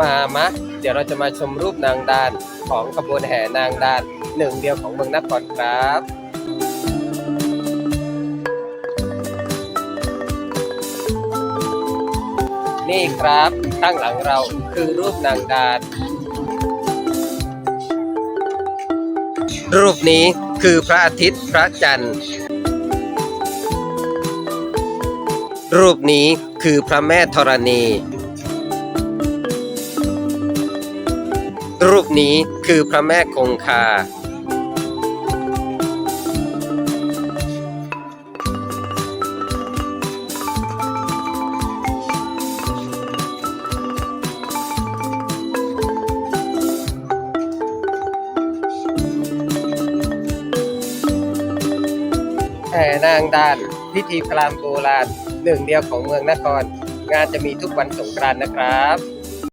มามะ เดี๋ยวเราจะมาชมรูปนางดานของขบวนแห่นางดานหนึ่งเดียวของเมืองนครครับนี่ครับข้างหลังเราคือรูปนางดานรูปนี้คือพระอาทิตย์พระจันทร์ รูปนี้คือพระแม่ธรณี รูปนี้คือพระแม่คงคา แห่นางดานพิธีพราหมณ์โบราณหนึ่งเดียวของเมืองนคร งานจะมีทุกวันสงกรานต์นะครับ